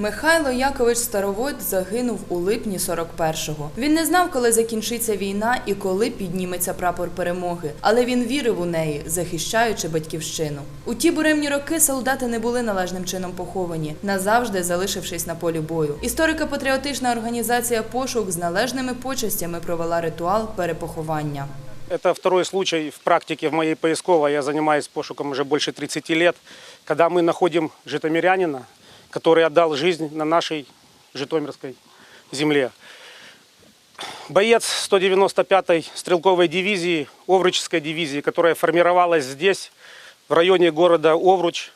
Михайло Якович Старовойт загинув у липні 41-го. Він не знав, коли закінчиться війна і коли підніметься прапор перемоги, але він вірив у неї, захищаючи батьківщину. У ті буремні роки солдати не були належним чином поховані, назавжди залишившись на полі бою. Історико-патріотична організація Пошук з належними почестями провела ритуал перепоховання. Это второй случай в практике в моей поисковой. Я занимаюсь пошуком уже больше 30 лет, когда мы находим житомирянина, который отдал жизнь на нашей житомирской земле. Боец 195-й стрелковой дивизии, Овручской дивизии, которая формировалась здесь, в районе города Овруч,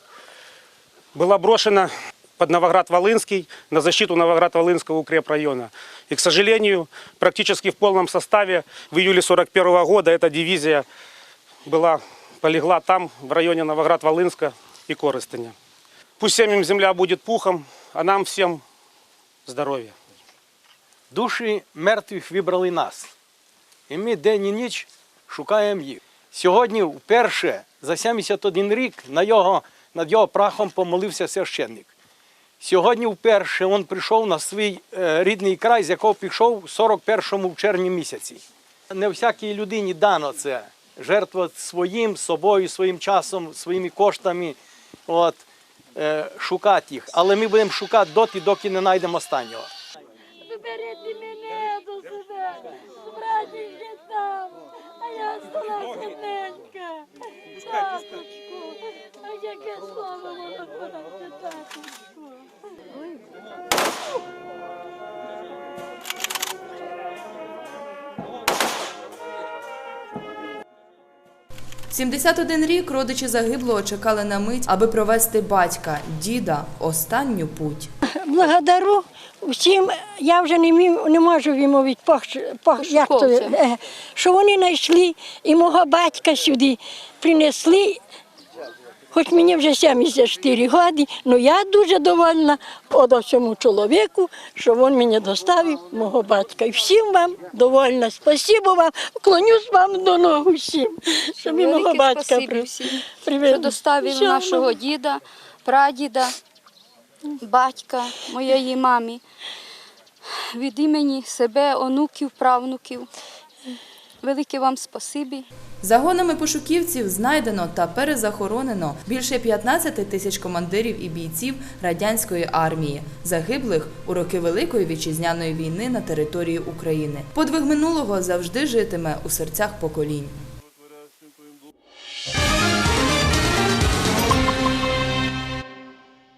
была брошена под Новоград-Волынский на защиту Новоград-Волынского укрепрайона. И, к сожалению, практически в полном составе в июле 41 года эта дивизия была, полегла там, в районе Новоград-Волынска и Корыстыня. Пусть семьям земля будет пухом, а нам всем здоровья. Душі мертвих вибрали нас. І ми день і ніч шукаємо їх. Сьогодні вперше за 71 рік на його, над його прахом помолився священник. Сьогодні вперше він прийшов на свій е, рідний край, з якого пішов в 41-му в червні місяці. Не всякій людині дано це. Жертва своїм собою, своїм часом, своїми коштами. От, шукати їх. Але ми будемо шукати доти, доки не знайдемо останнього. Виберіть мене до себе, браті вже там, а я осталась одненька. Таточку, а яке слово воно подати, таточку. 71 рік родичі загиблого чекали на мить, аби провести батька, діда, останню путь. Благодару всім, я вже не, мів, не можу вимовити, пах, пах, як то, е, що вони знайшли і мого батька сюди принесли. Хоч мені вже 74 роки, але я дуже довольна цьому чоловіку, що він мені доставив мого батька. І всім вам довольна. Спасибо вам, клонюсь вам до ногу всім, що ви мого батька при- привели. що доставили Всього нашого вам. діда, прадіда, батька, моєї мамі. Від імені себе, онуків, правнуків. Велике вам спасибі. Загонами пошуківців знайдено та перезахоронено більше 15 тисяч командирів і бійців радянської армії, загиблих у роки Великої вітчизняної війни на території України. Подвиг минулого завжди житиме у серцях поколінь.